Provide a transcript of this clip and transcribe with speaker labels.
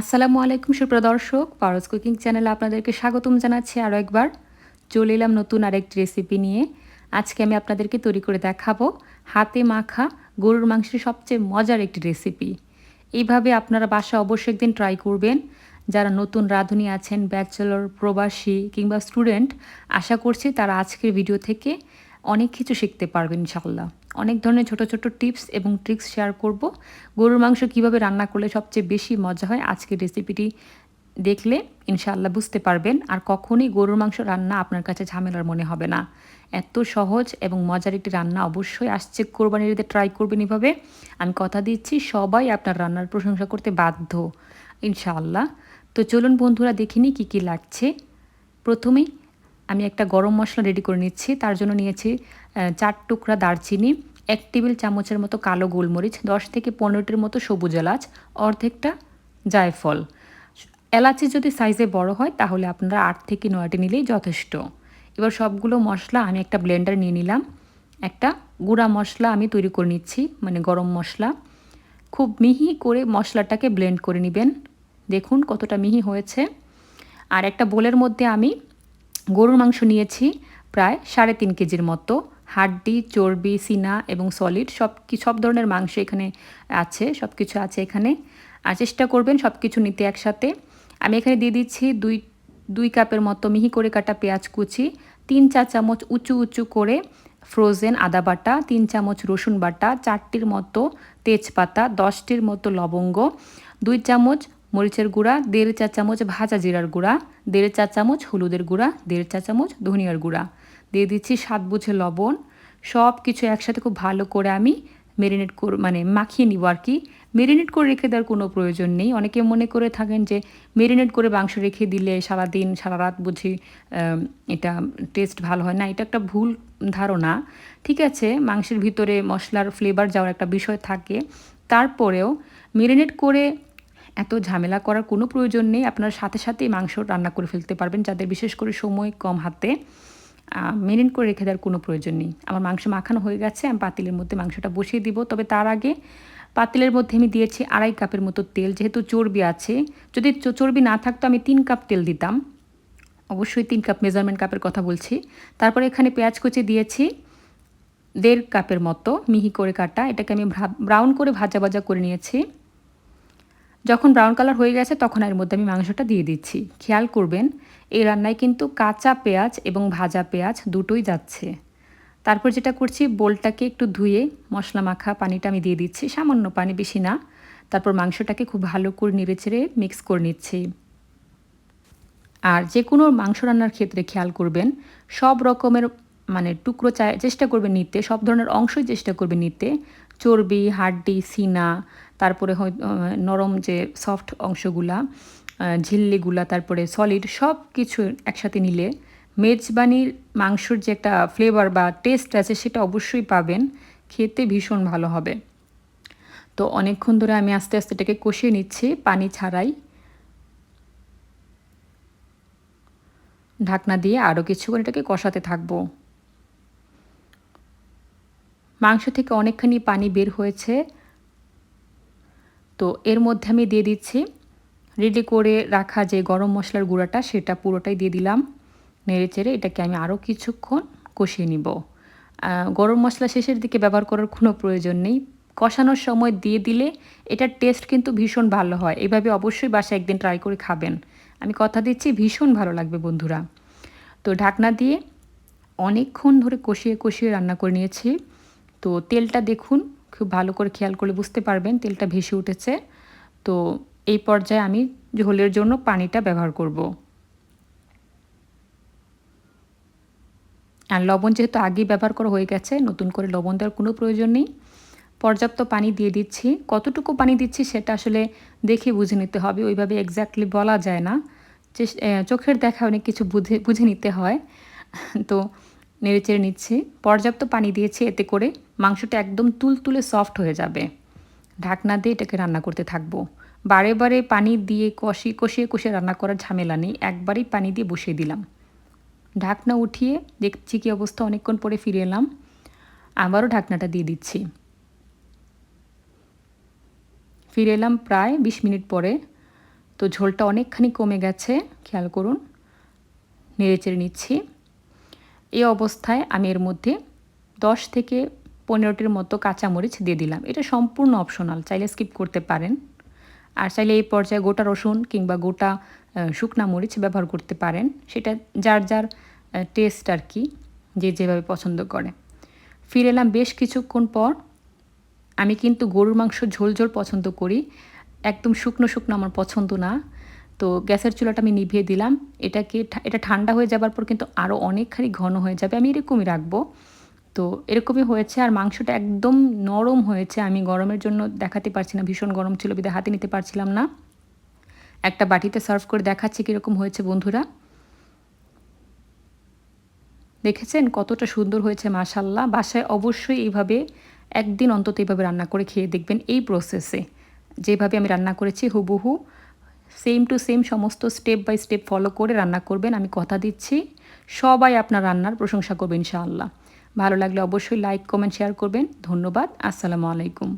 Speaker 1: আসসালামু আলাইকুম সুপ্রদর্শক পারস কুকিং চ্যানেলে আপনাদেরকে স্বাগতম জানাচ্ছি আরও একবার। চলে এলাম নতুন আরেকটি রেসিপি নিয়ে। আজকে আমি আপনাদেরকে তৈরি করে দেখাবো হাতে মাখা গরুর মাংসের সবচেয়ে মজার একটি রেসিপি এইভাবে আপনারা বাসা অবশ্যই একদিন ট্রাই করবেন। যারা নতুন রাঁধুনি আছেন ব্যাচেলর প্রবাসী কিংবা স্টুডেন্ট আশা করছি তারা আজকের ভিডিও থেকে অনেক কিছু শিখতে পারবেন ইনশাল্লাহ অনেক ধরনের ছোট ছোট টিপস এবং ট্রিক্স শেয়ার করব। গরুর মাংস কীভাবে রান্না করলে সবচেয়ে বেশি মজা হয় আজকের রেসিপিটি দেখলে ইনশাআল্লাহ বুঝতে পারবেন। আর কখনই গরুর মাংস রান্না আপনার কাছে ঝামেলার মনে হবে না। এত সহজ এবং মজার একটি রান্না অবশ্যই আসছে। কোরবানির ঈদে ট্রাই করবেন এভাবে। আমি কথা দিচ্ছি, সবাই আপনার রান্নার প্রশংসা করতে বাধ্য, ইনশাআল্লাহ। তো চলুন বন্ধুরা, দেখিনি কি কি লাগছে। প্রথমেই আমি একটা গরম মশলা রেডি করে নিচ্ছি। তার জন্য নিয়েছি চার টুকরা দারচিনি, এক টেবিল চামচের মতো কালো গোলমরিচ, দশ থেকে পনেরোটির মতো সবুজ এলাচ, অর্ধেকটা জায়ফল। এলাচি যদি সাইজে বড় হয়, তাহলে আপনারা আট থেকে নয়টি নিলেই যথেষ্ট। এবার সবগুলো মশলা আমি একটা ব্লেন্ডার নিয়ে নিলাম। একটা গুঁড়া মশলা আমি তৈরি করে নিচ্ছি মানে গরম মশলা। খুব মিহি করে মশলাটাকে ব্লেন্ড করে নেবেন। দেখুন কতটা মিহি হয়েছে। আর একটা বোলের মধ্যে আমি গরুর মাংস নিয়েছি প্রায় সাড়ে তিন কেজির মতো। হাড্ডি, চর্বি, সিনা এবং সলিড সব কি, সব ধরনের মাংস এখানে আছে সব কিছু আছে এখানে। আর চেষ্টা করবেন সব কিছু নিতে একসাথে। আমি এখানে দিয়ে দিচ্ছি দুই দুই কাপের মতো মিহি করে কাটা পেঁয়াজ কুচি, তিন চা চামচ উঁচু উঁচু করে ফ্রোজেন আদা বাটা, তিন চামচ রসুন বাটা, চারটির মতো তেজপাতা, দশটির মতো লবঙ্গ, দুই চামচ মরিচের গুঁড়া, দেড় চা চামচ ভাজা জিরার গুঁড়া, দেড় চা চামচ হলুদের গুঁড়া, দেড় চা চামচ ধনিয়ার গুঁড়া। দিয়ে দিচ্ছি স্বাদ বুঝে লবণ। সব কিছু একসাথে খুব ভালো করে আমি মেরিনেট কর মানে মাখিয়ে নিব আর কি। মেরিনেট করে রেখে দেওয়ার কোনো প্রয়োজন নেই। অনেকে মনে করে থাকেন যে মেরিনেট করে মাংস রেখে দিলে সারাদিন সারা রাত বুঝি এটা টেস্ট ভালো হয় না। এটা একটা ভুল ধারণা। ঠিক আছে, মাংসের ভিতরে মশলার ফ্লেভার যাওয়ার একটা বিষয় থাকে। তারপরেও মেরিনেট করে এত ঝামেলা করার কোনো প্রয়োজন নেই। আপনার সাথে সাথেই মাংস রান্না করে ফেলতে পারবেন, যাদের বিশেষ করে সময় কম হাতে। মেরিন করে রেখে দেওয়ার কোনো প্রয়োজন নেই। আমার মাংস মাখানো হয়ে গেছে, আমি পাতিলের মধ্যে মাংসটা বসিয়ে দিব। তবে তার আগে পাতিলের মধ্যে আমি দিয়েছি আড়াই কাপের মতো তেল, যেহেতু চর্বি আছে। যদি চর্বি না থাকতো আমি তিন কাপ তেল দিতাম। অবশ্যই তিন কাপ মেজারমেন্ট কাপের কথা বলছি। তারপরে এখানে পেঁয়াজ কুচি দিয়েছি দেড় কাপের মতো মিহি করে কাটা। এটাকে আমি ব্রাউন করে ভাজা ভাজা করে নিয়েছি। যখন ব্রাউন কালার হয়ে গেছে, তখন এর মধ্যে আমি মাংসটা দিয়ে দিচ্ছি। খেয়াল করবেন, এই রান্নায় কিন্তু কাঁচা পেঁয়াজ এবং ভাজা পেঁয়াজ দুটোই যাচ্ছে। তারপর যেটা করছি, বোলটাকে একটু ধুয়ে মশলা মাখা পানিটা আমি দিয়ে দিচ্ছি, সামান্য পানি, বেশি না। তারপর মাংসটাকে খুব ভালো করে নেড়ে চেড়ে মিক্স করে নিচ্ছি। আর যে কোনো মাংস রান্নার ক্ষেত্রে খেয়াল করবেন, সব রকমের মানে টুকরো চেষ্টা করবে নিতে, সব ধরনের অংশই চেষ্টা করবে নিতে। চর্বি, হাড্ডি, সিনা, তারপরে নরম যে সফট অংশগুলা ঝিল্লিগুলা, তারপরে সলিড সব কিছু একসাথে নিলে মেজবানির মাংসর যে একটা ফ্লেভার বা টেস্ট আছে সেটা অবশ্যই পাবেন। খেতে ভীষণ ভালো হবে। তো অনেকক্ষণ ধরে আমি আস্তে আস্তে এটাকে কষিয়ে নিচ্ছি পানি ছাড়াই। ঢাকনা দিয়ে আরও কিছুক্ষণ এটাকে কষাতে থাকব। মাংস থেকে অনেকখানি পানি বের হয়েছে। তো এর মধ্যে আমি দিয়ে দিচ্ছি। রেডি করে রাখা যে গরম মশলার গুঁড়াটা, সেটা পুরোটাই দিয়ে দিলাম। নেড়ে চেড়ে এটাকে আমি আরও কিছুক্ষণ কষিয়ে নিব। গরম মশলা শেষের দিকে ব্যবহার করার কোনো প্রয়োজন নেই। কষানোর সময় দিয়ে দিলে এটার টেস্ট কিন্তু ভীষণ ভালো হয়। এভাবে অবশ্যই বাসায় একদিন ট্রাই করে খাবেন। আমি কথা দিচ্ছি, ভীষণ ভালো লাগবে বন্ধুরা। তো ঢাকনা দিয়ে অনেকক্ষণ ধরে কষিয়ে কষিয়ে রান্না করে নিয়েছি। তো তেলটা দেখুন, খুব ভালো করে খেয়াল করলে বুঝতে পারবেন তেলটা ভেসে উঠেছে। তো এই পর্যায়ে আমি ঝোলের জন্য পানিটা ব্যবহার করব। আর লবণ যেহেতু আগেই ব্যবহার করা হয়ে গেছে, নতুন করে লবণ দেওয়ার কোনো প্রয়োজন নেই। পর্যাপ্ত পানি দিয়ে দিচ্ছি। কতটুকু পানি দিচ্ছি সেটা আসলে দেখে বুঝে নিতে হবে, ওইভাবে এক্স্যাক্টলি বলা যায় না। চোখের দেখা অনেক কিছু বুঝে বুঝে নিতে হয়। তো নেড়েচেড়ে নিচ্ছি। পর্যাপ্ত পানি দিয়েছি এতে করে মাংসটা একদম তুলতুলে সফট হয়ে যাবে। ঢাকনা দিয়ে এটাকে রান্না করতে থাকব। বারে বারে পানি দিয়ে কষি, কষিয়ে কষিয়ে রান্না করার ঝামেলা নেই। একবারই পানি দিয়ে বসিয়ে দিলাম। ঢাকনা উঠিয়ে দেখছি কি অবস্থা, অনেকক্ষণ পরে ফিরে এলাম। আবারও ঢাকনাটা দিয়ে দিচ্ছি। ফিরে এলাম প্রায় বিশ মিনিট পরে। তো ঝোলটা অনেকখানি কমে গেছে, খেয়াল করুন। নেড়েচেড়ে নিচ্ছি। এই অবস্থায় আমি এর মধ্যে দশ থেকে পনেরোটির মতো কাঁচামরিচ দিয়ে দিলাম। এটা সম্পূর্ণ অপশনাল চাইলে স্কিপ করতে পারেন। আর চাইলে এই পর্যায়ে গোটা রসুন কিংবা গোটা শুকনা মরিচ ব্যবহার করতে পারেন। সেটা যার যার টেস্ট আর কি, যে যেভাবে পছন্দ করে। ফিরে এলাম বেশ কিছুক্ষণ পর, আমি কিন্তু গরুর মাংস ঝোল ঝোল পছন্দ করি। একদম শুকনো শুকনো আমার পছন্দ না। তো গ্যাসের চুলাটা আমি নিভিয়ে দিলাম। এটাকে এটা ঠান্ডা হয়ে যাবার পর কিন্তু আরও অনেকখানি ঘন হয়ে যাবে, আমি এরকমই রাখব। তো এরকমই হয়েছে আর মাংসটা একদম নরম হয়েছে, আমি গরমের জন্য দেখাতে পারছি না, ভীষণ গরম ছিল, বিদে হাতে নিতে পারছিলাম না। একটা বাটিতে সার্ভ করে দেখাচ্ছি কীরকম হয়েছে বন্ধুরা। দেখেছেন কতটা সুন্দর হয়েছে মাশাল্লাহ বাসায় অবশ্যই এইভাবে একদিন অন্তত এইভাবে রান্না করে খেয়ে দেখবেন এই প্রসেসে যেভাবে আমি রান্না করেছি হুবহু সেম টু সেম সমস্ত স্টেপ বাই স্টেপ ফলো করে রান্না করবেন, আমি কথা দিচ্ছি। সবাই আপনার রান্নার প্রশংসা করবেন ইনশাআল্লাহ। ভালো লাগলে অবশ্যই লাইক কমেন্ট শেয়ার করবেন। ধন্যবাদ। আসসালামু আলাইকুম।